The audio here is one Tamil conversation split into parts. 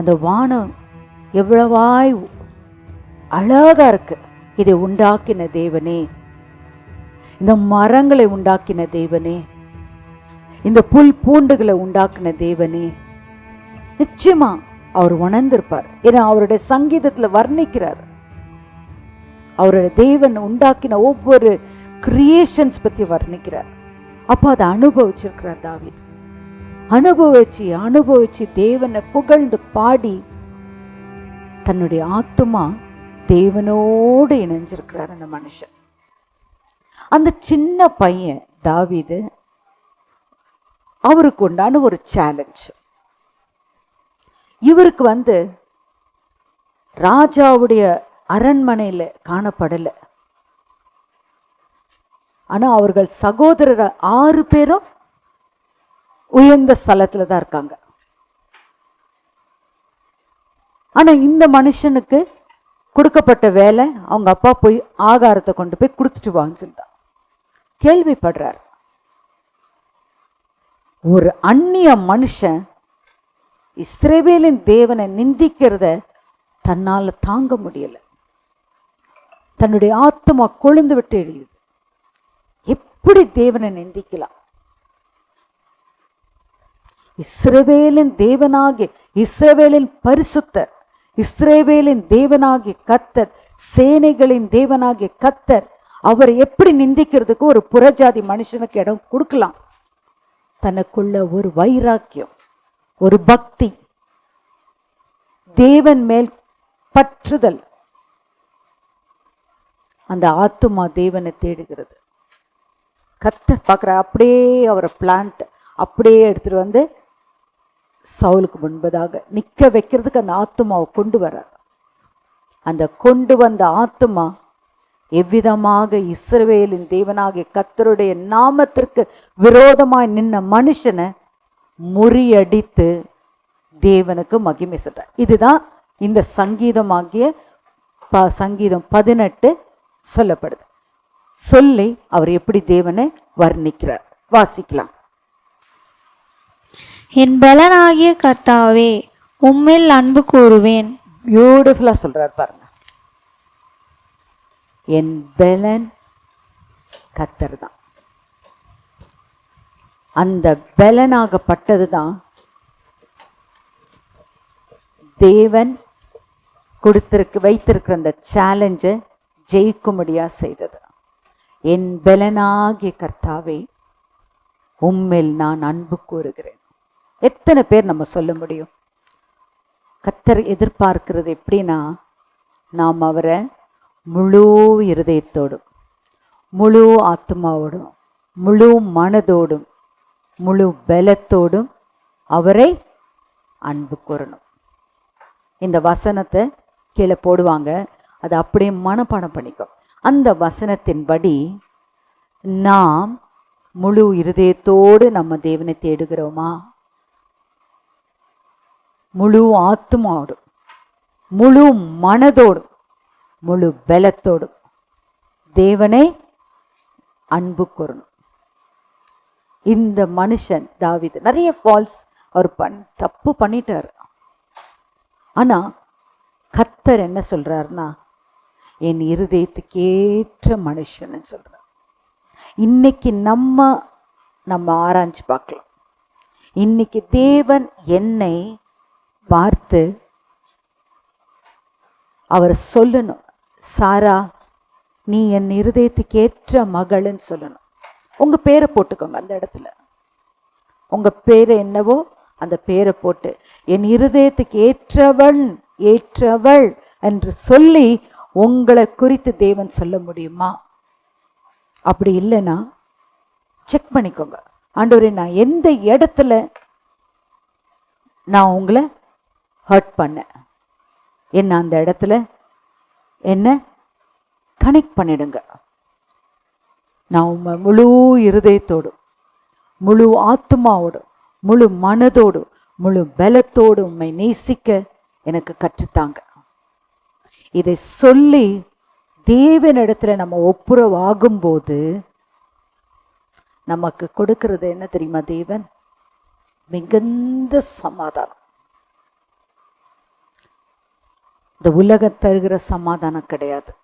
அந்த வானம் எவ்வளவாய் அழகா இருக்கு. இதை உண்டாக்கின தேவனே. இந்த மரங்களை உண்டாக்கின தேவனே. இந்த புல் பூண்டுகளை உண்டாக்கின தேவனே. நிச்சயமா அவர் உணர்ந்திருப்பார். ஏன்னா அவருடைய சங்கீதத்துல வர்ணிக்கிறார். அவருடைய தேவன் உண்டாக்கின ஒவ்வொரு கிரியேஷன்ஸ் பத்தி வர்ணிக்கிறார். அப்போ அதை அனுபவிச்சிருக்கிறார் தாவித். அனுபவிச்சு அனுபவிச்சு தேவனை புகழ்ந்து பாடி தன்னுடைய ஆத்துமா தேவனோடு இணைஞ்சிருக்கிறார் அந்த மனுஷன். அந்த சின்ன பையன் தாவிது அவருக்கு உண்டான ஒரு சேலஞ்ச் இவருக்கு வந்து ராஜாவுடைய அரண்மனையில காணப்படலை. ஆனால் அவர்கள் சகோதரர் ஆறு பேரும் உயர்ந்த ஸ்தலத்துல தான் இருக்காங்க. ஆனா இந்த மனுஷனுக்கு கொடுக்கப்பட்ட வேலை அவங்க அப்பா போய் ஆகாரத்தை கொண்டு போய் கொடுத்துட்டு வான்னு சொல்லிட்டான். கேள்விப்படுறார். ஒரு அந்நிய மனுஷன் இஸ்ரேவேலின் தேவனை நிந்திக்கிறத தன்னால தாங்க முடியல. தன்னுடைய ஆத்மா கொழுந்து விட்டு எழுது எப்படி தேவனை நிந்திக்கலாம்? இஸ்ரவேலின் தேவனாகிய இஸ்ரவேலின் பரிசுத்தர் இஸ்ரேவேலின் தேவனாகிய கத்தர் சேனைகளின் தேவனாகிய கத்தர் அவரை எப்படி நிந்திக்கிறதுக்கு ஒரு புறஜாதி மனுஷனுக்கு இடம் கொடுக்கலாம்? தனக்குள்ள ஒரு வைராக்கியம் ஒரு பக்தி தேவன் மேல் பற்றுதல். அந்த ஆத்துமா தேவனை தேடுகிறது. கத்தர் பார்க்குற அப்படியே அவரை பிளான்ட் அப்படியே எடுத்துட்டு வந்து சவுலுக்கு முன்பதாக நிற்க வைக்கிறதுக்கு அந்த ஆத்துமாவை கொண்டு வர்றார். அந்த கொண்டு வந்த ஆத்துமா எவ்விதமாக இஸ்ரவேலின் தேவனாகிய கத்தருடைய நாமத்திற்கு விரோதமாய் நின்ன மனுஷனை முறியடித்து தேவனுக்கு மகிமை சென்றார் இதுதான் இந்த சங்கீதமாகிய ப சங்கீதம் பதினெட்டு சொல்லப்படுது. சொல்லி அவர் எப்படி தேவனை வர்ணிக்கிறார். வாசிக்கலாம். என் பலனாகிய கர்த்தாவே உம்மில் அன்பு கூறுவேன். பியூட்டிஃபுல்லா சொல்றார் பாருங்க. என் பெலன் கத்தர் தான் அந்த பலனாகப்பட்டது தான் தேவன் கொடுத்திருக்கு வைத்திருக்கிற அந்த சேலஞ்சை ஜெயிக்கும்படியா செய்தது. என் பலனாகிய கர்த்தாவே உம்மில் நான் அன்பு கூறுகிறேன். எத்தனை பேர் நம்ம சொல்ல முடியும்? கத்தர் எதிர்பார்க்கிறது எப்படின்னா நாம் அவரை முழு இருதயத்தோடும் முழு ஆத்மாவோடும் முழு மனதோடும் முழு பலத்தோடும் அவரை அன்பு கூறணும். இந்த வசனத்தை கீழே போடுவாங்க. அதை அப்படியே மனப்பாடம் பண்ணிக்கும் அந்த வசனத்தின்படி நாம் முழு இருதயத்தோடு நம்ம தேவனை தேடுகிறோமா? முழு ஆத்மாவோடு முழு மனதோடும் முழு பலத்தோடும் தேவனை அன்பு கூறணும். இந்த மனுஷன் தாவிது நிறைய ஃபால்ஸ் அவர் பண் தப்பு பண்ணிட்டார். ஆனால் கத்தர் என்ன சொல்கிறாருன்னா என் இருதயத்துக்கேற்ற மனுஷன்னு சொல்கிறார் இன்னைக்கு நம்ம நம்ம ஆராய்ஞ்சு பார்க்கலாம். இன்னைக்கு தேவன் என்னை பார்த்து அவர் சொல்லணும் சாரா நீ என் இருதயத்துக்கு ஏற்ற மகள்னு சொல்லணும். உங்கள் பேரை போட்டுக்கோங்க அந்த இடத்துல. உங்கள் பேரை என்னவோ அந்த பேரை போட்டு என் இருதயத்துக்கு ஏற்றவள் ஏற்றவள் என்று சொல்லி உங்களை குறித்து தேவன் சொல்ல முடியுமா? அப்படி இல்லைன்னா செக் பண்ணிக்கோங்க. ஆண்டவரே நான் எந்த இடத்துல நான் உங்களை ஹர்ட் பண்ண என்ன அந்த இடத்துல? என்ன? கனெக்ட் பண்ணிடுங்க. நான் முழு இருதயத்தோடும் முழு ஆத்மாவோடும் முழு மனதோடும் முழு பலத்தோடு உண்மை நேசிக்க எனக்கு கற்றுத்தாங்க. இதை சொல்லி தேவனிடத்துல நம்ம ஒப்புரவாகும்போது நமக்கு கொடுக்கறது என்ன தெரியுமா தேவன்? மிகுந்த சமாதானம். இந்த உலகம் தருகிற சமாதானம் கிடையாது.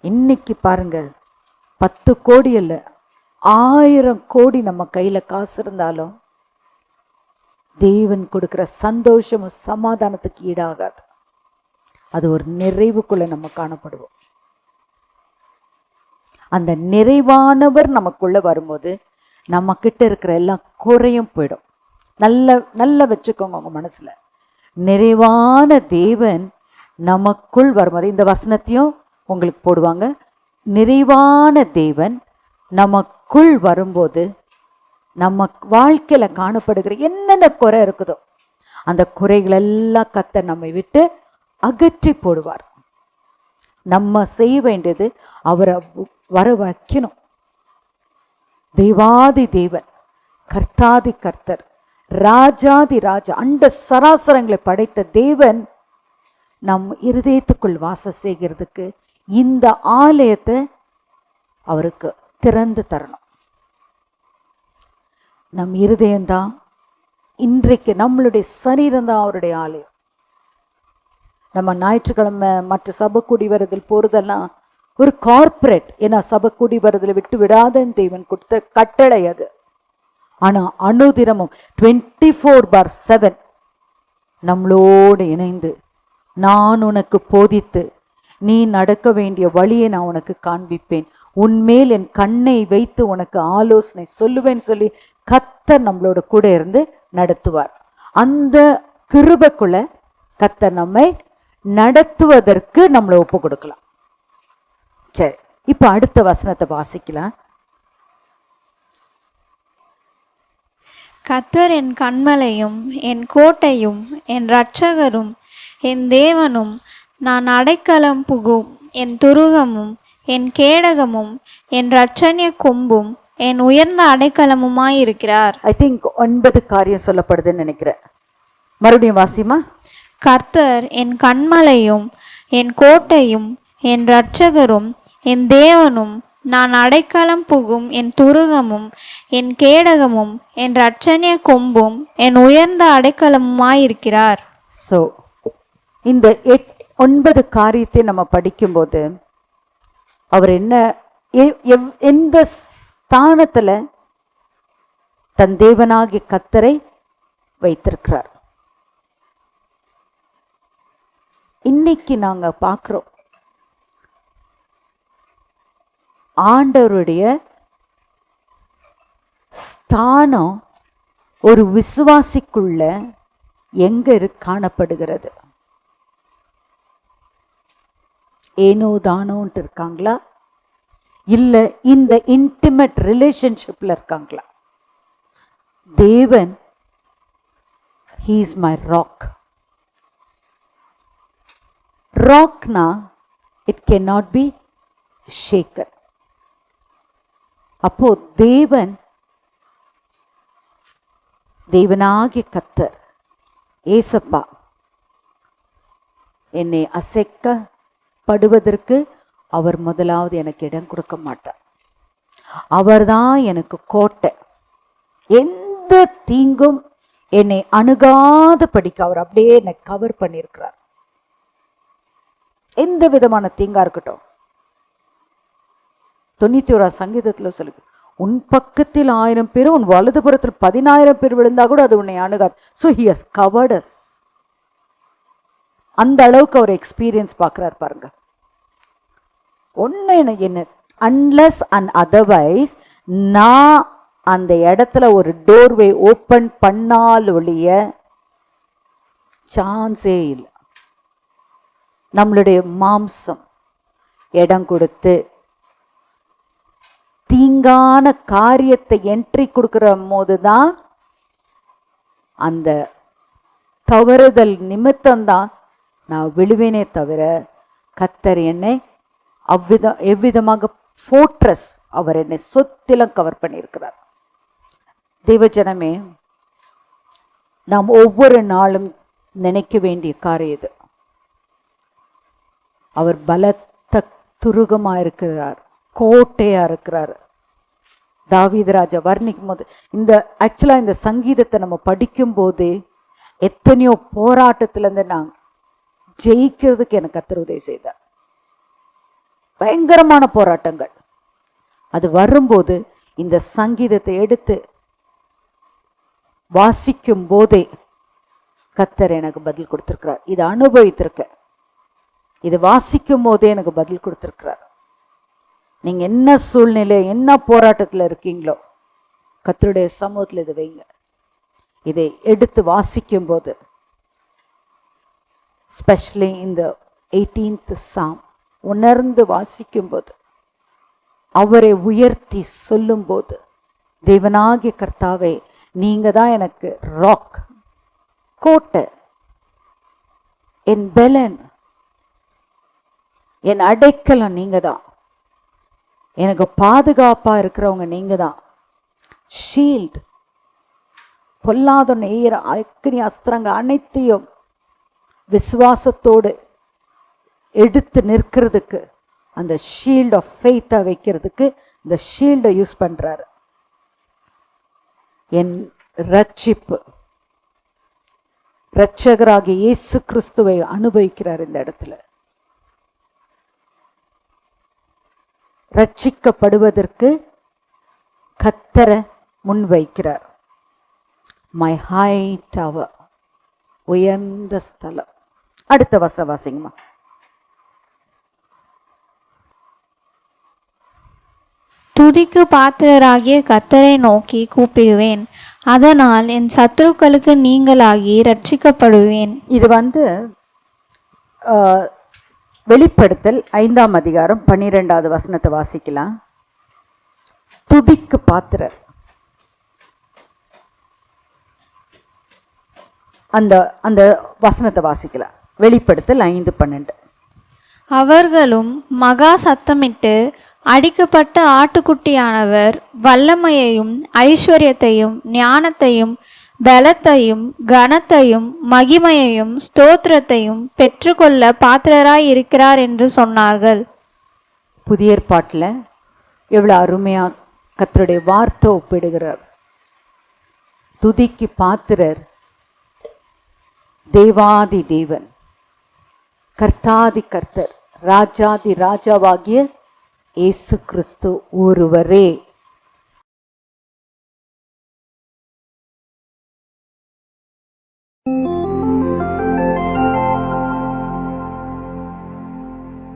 இன்னைக்கு பாருங்க பத்து கோடி இல்லை ஆயிரம் கோடி நம்ம கையில காசு இருந்தாலும் தேவன் கொடுக்குற சந்தோஷமும் சமாதானத்துக்கு ஈடாகாது. அது ஒரு நிறைவுக்குள்ளே நம்ம காணப்படுவோம். அந்த நிறைவானவர் நமக்குள்ளே வரும்போது நம்ம கிட்ட இருக்கிற எல்லாம் குறையும் போயிடும். நல்ல நல்ல வச்சுக்கோங்க உங்கள் மனசுல. நிறைவான தேவன் நமக்குள் வரும்போது இந்த வசனத்தையும் உங்களுக்கு போடுவாங்க. நிறைவான தேவன் நமக்குள் வரும்போது நம்ம வாழ்க்கையில காணப்படுகிற என்னென்ன குறை இருக்குதோ அந்த குறைகள் எல்லாம் கத்த நம்மை விட்டு அகற்றி போடுவார். நம்ம செய்ய வேண்டியது அவரை வர வைக்கணும். தேவாதி தேவன் கர்த்தாதி கர்த்தர் ராஜாதி ராஜா அண்ட சராசரங்களை படைத்த தேவன் நம் இருதயத்துக்குள் வாசம் செய்கிறதுக்கு இந்த ஆலயத்தை அவருக்கு திறந்து தரணும். நம் இருதயம்தான் இன்றைக்கு நம்மளுடைய சரீரம் தான் அவருடைய ஆலயம். நம்ம ஞாயிற்றுக்கிழமை மற்ற சபை கூடி வரதில் போகிறதெல்லாம் ஒரு கார்ப்பரேட் ஏன்னா சபை கூடி வரதில் விட்டு விடாதன் தெய்வன் கொடுத்த கட்டளை அது. ஆனால் அனுதினமும் டுவெண்ட்டி ஃபோர் பார் செவன் நம்மளோடு இணைந்து நான் உனக்கு போதித்து நீ நடக்க வேண்டிய வழியை நான் உனக்கு காண்பிப்பேன். உன்மேல் என் கண்ணை வைத்து உனக்கு ஆலோசனை சொல்லுவேன் சொல்லி கத்தர் நம்மளோட கூட இருந்து நடத்துவார். அந்த கிருபக்குள்ள கத்தர் நம்மை நடத்துவதற்கு நம்மளை ஒப்பு கொடுக்கலாம். சரி இப்போ அடுத்த வசனத்தை வாசிக்கலாம். கத்தர் என் கண்மலையும் என் கோட்டையும் என் ரட்சகரும் என் தேவனும் நான் அடைக்கலம் புகும் என் துருகமும் என் கேடகமும் என் இரட்சணிய கொம்பும் என் உயர்ந்த அடைக்கலமுமாயிருக்கிறார். ஐ திங்க் ஒன்பது காரியம் சொல்லப்படுதுன்னு நினைக்கிறேன். மறுபடியும் வாசிமா? கர்த்தர் என் கண்மலையும் என் கோட்டையும் என் இரட்சகரும் என் தேவனும் நான் அடைக்கலம் புகும் என் துருகமும் என் கேடகமும் என் இரட்சணிய கொம்பும் என் உயர்ந்த அடைக்கலமுமாயிருக்கிறார். ஸோ இந்த எட் ஒன்பது காரியத்தை நம்ம படிக்கும்போது அவர் என்ன எ- எவ்- எந்த ஸ்தானத்தில் தன் தேவனாகிய கத்தரை வைத்திருக்கிறார். இன்னைக்கு நாங்கள் பார்க்குறோம் ஆண்டவருடைய ஸ்தானம் ஒரு விசுவாசிக்குள்ள எங்க காணப்படுகிறது. ஏனோ தானோன்ட்டு இருக்காங்களா? இல்லை இந்த இன்டிமேட் ரிலேஷன்ஷிப்ல இருக்காங்களா? தேவன் he is my rock ராக்னா it can not be shaken அப்போ தேவன் தேவனாகிய கத்தர் ஏசப்பா என்னை அசைக்க படுவதற்கு அவர் முதலாவது எனக்கு இடம் கொடுக்க மாட்டார். அவர்தான் எனக்கு கோட்டை. எந்த தீங்கும் என்னை அணுகாத படிக்க அவர் அப்படியே என்னை கவர் பண்ணியிருக்கிறார். எந்த விதமான தீங்கா இருக்கட்டும். தொண்ணூத்தி ஓராம் சங்கீதத்தில் சொல்லுங்க உன் பக்கத்தில் ஆயிரம் பேரும் உன் வலதுபுறத்தில் பதினாயிரம் பேர் விழுந்தா கூட அது உன்னை அணுகாது. ஸோ ஹி ஹஸ் கவர்டஸ் அந்த அளவுக்கு அவர் எக்ஸ்பீரியன்ஸ் பார்க்குறாரு பாருங்க. ஒன்று என்ன என்ன அன்லஸ் அண்ட் அதர்வைஸ் நான் அந்த இடத்துல ஒரு டோர்வே ஓப்பன் பண்ணால் ஒழிய சான்ஸே இல்லை. நம்மளுடைய மாம்சம் இடம் கொடுத்து தீங்கான காரியத்தை என்ட்ரி கொடுக்குற போது தான் அந்த தவறுதல் நிமித்தம்தான் நான் விழுவேனே தவிர கத்தர் என்னை அவ்விதம் எவ்விதமாக ஃபோர்ட்ரஸ் அவர் என்னை சொத்திலும் கவர் பண்ணியிருக்கிறார். தெய்வஜனமே நாம் ஒவ்வொரு நாளும் நினைக்க வேண்டிய காரியம் இது. அவர் பலத்த துருகமாக இருக்கிறார் கோட்டையாக இருக்கிறார். தாவீதராஜா வர்ணிக்கும் போது இந்த ஆக்சுவலாக இந்த சங்கீதத்தை நம்ம படிக்கும் போது எத்தனையோ போராட்டத்துல இருந்து நான் ஜெயிக்கிறதுக்கு எனக்கு கத்தர் உதவி செய்தார். பயங்கரமான போராட்டங்கள். அது வரும்போது இந்த சங்கீதத்தை எடுத்து வாசிக்கும் போதே கத்தர் எனக்கு பதில் கொடுத்துருக்கிறார். இதை அனுபவித்திருக்கேன் இது வாசிக்கும் போதே எனக்கு பதில் கொடுத்துருக்கிறார். நீங்கள் என்ன சூழ்நிலை என்ன போராட்டத்தில் இருக்கீங்களோ கத்தருடைய சமூகத்தில் இதை வைங்க. இதை எடுத்து வாசிக்கும் போது ஸ்பெஷலி இந்த எயிட்டீன்த் சாம் உணர்ந்து வாசிக்கும்போது அவரை உயர்த்தி சொல்லும்போது தேவனாகிய கர்த்தாவே நீங்கள் தான் எனக்கு ராக் கோட்டை என் பெலன் என் அடைக்கலம் நீங்கள் தான் எனக்கு பாதுகாப்பாக இருக்கிறவங்க நீங்கள் தான் ஷீல்டு பொல்லாத நெய்கிற அக்னி அஸ்திரங்கள் அனைத்தையும் விசுவாசத்தோடு எடுத்து நிற்கிறதுக்கு அந்த ஷீல்ட் ஆஃப் ஃபெய்த்தை வைக்கிறதுக்கு இந்த ஷீல்டை யூஸ் பண்ணுறாரு என் ரட்சிப்பு. இரட்சகராகிய இயேசு கிறிஸ்துவை அனுபவிக்கிறார் இந்த இடத்துல. ரட்சிக்கப்படுவதற்கு கத்தரை முன்வைக்கிறார். மை ஹை டவர் உயர்ந்த ஸ்தலம். அடுத்த வசனம் வாசிங்கம்மா துதிக்கு பாத்திரராகிய கத்தரை நோக்கி கூப்பிடுவேன். அதனால் என் சத்துருக்களுக்கு நீங்களாகி ரட்சிக்கப்படுவேன் இது வந்து வெளிப்படுத்தல் ஐந்தாம் அதிகாரம் பன்னிரெண்டாவது வசனத்தை வாசிக்கலாம். துதிக்கு பாத்திரர். அந்த அந்த வசனத்தை வாசிக்கலாம். வெளிப்படுத்தல் ஐந்து பன்னெண்டு. அவர்களும் மகா சத்தமிட்டு அடிக்கப்பட்ட ஆட்டுக்குட்டியானவர் வல்லமையையும் ஐஸ்வர்யத்தையும் ஞானத்தையும் பலத்தையும் கனத்தையும் மகிமையையும் ஸ்தோத்திரத்தையும் பெற்றுக்கொள்ள பாத்திரராய் இருக்கிறார் என்று சொன்னார்கள். புதிய ஏற்பாட்டில் எவ்வளோ அருமையாக கர்த்தருடைய வார்த்தை ஒப்பிடுகிறார். துதிக்கு பாத்திரர் தேவாதி தேவன். கர்த்தாதி கர்த்தர் ராஜாதி ராஜாவாகிய இயேசு கிறிஸ்து ஒருவரே.